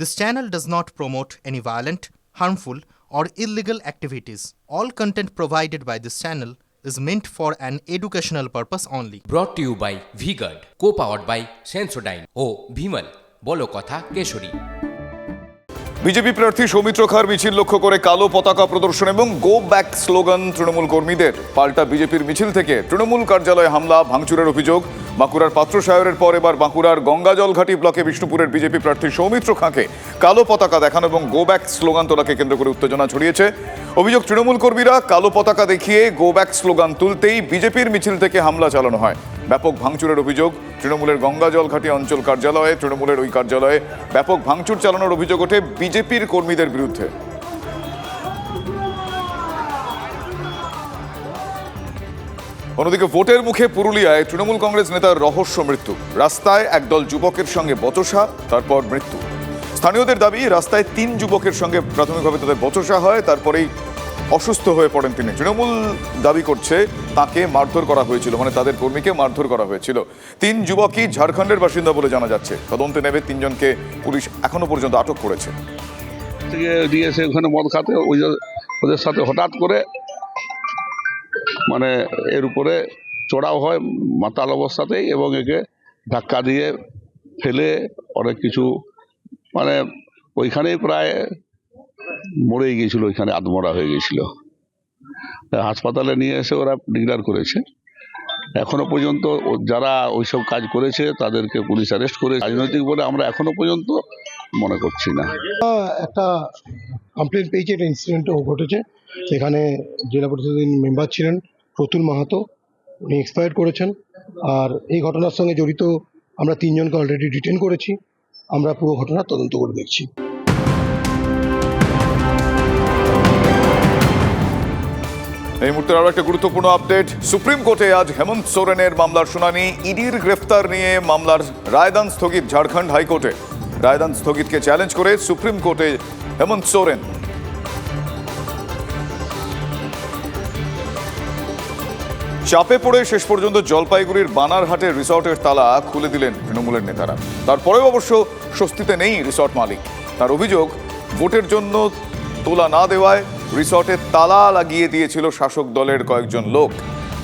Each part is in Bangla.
This channel does not promote any violent, harmful, or illegal activities. All content provided by this channel is meant for an educational purpose only. To you by VGuard co powered by Sensodyne ও ভিমল বলো কথা কেশরী বিজেপি প্রার্থী সৌমিত্র খার মিছিল লক্ষ্য করে কালো পতাকা প্রদর্শন এবং গো ব্যাক স্লোগান তৃণমূল কর্মীদের পাল্টা বিজেপির মিছিল থেকে তৃণমূল কার্যালয়ে হামলা ভাঙচুরের অভিযোগ বাঁকুড়ার পাত্রসায়রের পর এবার বাঁকুড়ার গঙ্গাজলঘাটি ব্লকে বিষ্ণুপুরের বিজেপি প্রার্থী সৌমিত্র খাঁকে কালো পতাকা দেখানো এবং গো ব্যাক স্লোগান তোলাকে কেন্দ্র করে উত্তেজনা ছড়িয়েছে। অভিযোগ, তৃণমূল কর্মীরা কালো পতাকা দেখিয়ে গো ব্যাক স্লোগান তুলতেই বিজেপির মিছিল থেকে হামলা চালানো হয়। ব্যাপক ভাঙচুরের অভিযোগ, তৃণমূলের গঙ্গাজলঘাটি অঞ্চল কার্যালয়ে, তৃণমূলের ওই কার্যালয়ে ব্যাপক ভাঙচুর চালানোর অভিযোগ ওঠে বিজেপির কর্মীদের বিরুদ্ধে। অন্যদিকে ভোটের মুখে পুরুলিয়ায় তৃণমূল কংগ্রেস নেতার রহস্য মৃত্যু। রাস্তায় একদল যুবকের সঙ্গে বচসা, তারপর মৃত্যু। স্থানীয়দের দাবি, রাস্তায় তিন যুবকের সঙ্গে প্রাথমিকভাবে তাদের বচসা হয়, তারপরেই অসুস্থ হয়ে পড়েন তিনি। তৃণমূল দাবি করছে, তাকে মারধর করা হয়েছিল মানে তাদের কর্মীকে মারধর করা হয়েছিল। তিন যুবকই ঝাড়খণ্ডের বাসিন্দা বলে জানা যাচ্ছে। তদন্তে নেবে তিনজনকে পুলিশ এখনও পর্যন্ত আটক করেছে। ওখানে মদ খাতে, ওই ওদের সাথে হঠাৎ করে মানে এর উপরে চড়াও হয় মাতাল অবস্থাতেই এবং একে ধাক্কা দিয়ে ফেলে অনেক কিছু মানে ওইখানেই প্রায় মরেই গিয়েছিল, ওইখানে আত্মরা হয়ে গিয়েছিল। হাসপাতালে নিয়ে এসে ওরা ডিক্লার করেছে। এখনও পর্যন্ত যারা ওইসব কাজ করেছে তাদেরকে পুলিশ অ্যারেস্ট করে রাজনৈতিক বলে আমরা এখনও পর্যন্ত মনে করছি না। একটা কমপ্লেন পেয়েছি, একটা ইনসিডেন্টও ঘটেছে। সেখানে জেলা পরিষদের মেম্বার ছিলেন। প্রতুল মাহাতো, উনি এক্সপায়ার করেছেন। আর এই ঘটনার সঙ্গে জড়িত আমরা তিনজনকে অলরেডি ডিটেন করেছি। আমরা পুরো ঘটনা তদন্ত করে দেখছি। এই মুহূর্তে আরও একটা গুরুত্বপূর্ণ আপডেট সুপ্রিম কোর্টে আজ হেমন্ত সোরেনের মামলার শুনানি। ইডির গ্রেফতার নিয়ে মামলার রায়দান স্থগিত ঝাড়খণ্ড হাইকোর্টে। রায়দান স্থগিতকে চ্যালেঞ্জ করে সুপ্রিম কোর্টে হেমন্ত সোরেন চাপে পড়ে শেষ পর্যন্ত জলপাইগুড়ির বানারহাটের রিসর্টের তালা খুলে দিলেন তৃণমূলের নেতারা। তারপরেও অবশ্য স্বস্তিতে নেই রিসর্ট মালিক। তার অভিযোগ, ভোটের জন্য তোলা না দেওয়ায় রিসর্টে তালা লাগিয়ে দিয়েছিল শাসক দলের কয়েকজন লোক।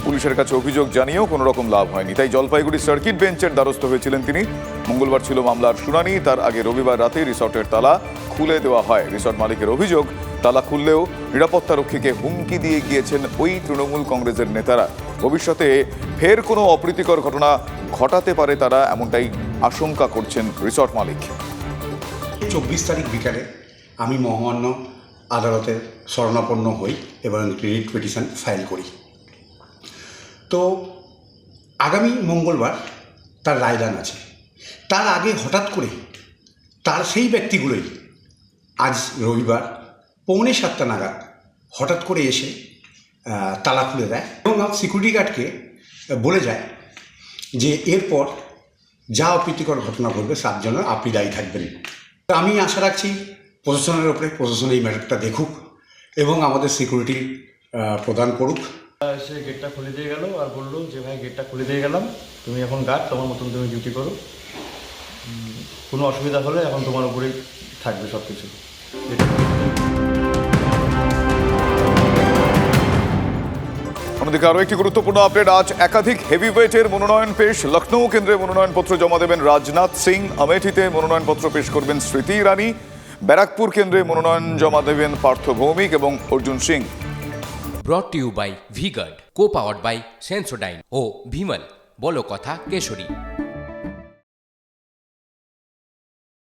পুলিশের কাছে অভিযোগ জানিয়েও কোনো রকম লাভ হয়নি। তাই জলপাইগুড়ি সার্কিট বেঞ্চের দ্বারস্থ হয়েছিলেন তিনি। মঙ্গলবার ছিল মামলার শুনানি। তার আগে রবিবার রাতে রিসর্টের তালা খুলে দেওয়া হয়। রিসর্ট মালিকের অভিযোগ তালা খুললেও নিরাপত্তারক্ষীকে হুমকি দিয়ে গিয়েছেন ওই তৃণমূল কংগ্রেসের নেতারা। ভবিষ্যতে ফের কোনো অপ্রীতিকর ঘটনা ঘটাতে পারে তারা এমনটাই আশঙ্কা করছেন রিসর্ট মালিক। চব্বিশ তারিখ বিকালে আমি মহামান্য আদালতের শরণাপন্ন হই এবং ক্রেডিট পিটিশন ফাইল করি। তো আগামী মঙ্গলবার তার রায়দান আছে। তার আগে হঠাৎ করে তার সেই ব্যক্তিগুলোই আজ রবিবার পৌনে সাতটা নাগাদ হঠাৎ করে এসে তালা খুলে দেয় এবং সিকিউরিটি গার্ডকে বলে যায় যে, এরপর যা অপ্রীতিকর ঘটনা ঘটবে তার জন্য আপনি দায়ী থাকবেন। তো আমি আশা রাখছি প্রশাসনের ওপরে প্রশাসন এই ম্যাটারটা দেখুক এবং আমাদের সিকিউরিটি প্রদান করুক। সে গেটটা খুলে দিয়ে গেল আর বলল যে, ভাই গেটটা খুলে দিয়ে গেলাম। তুমি এখন গার্ড তোমার মতন তুমি ডিউটি করো। কোনো অসুবিধা হলে এখন তোমার উপরেই থাকবে সব কিছু অন্যদিকে আরও একটি গুরুত্বপূর্ণ আপডেট আজ একাধিক হেভিওয়েটের মনোনয়ন পেশ। লখনৌ কেন্দ্রে মনোনয়নপত্র জমা দেবেন রাজনাথ সিং। আমেঠিতে মনোনয়নপত্র পেশ করবেন স্মৃতি ইরানি। ব্যারাকপুর কেন্দ্রে মনোনয়ন জমা দেবেন পার্থ ভৌমিক এবং Arjun Singh. Brought you by VGuard co powered by Sensodyne ও ভিমল বলো কথা কেশরী।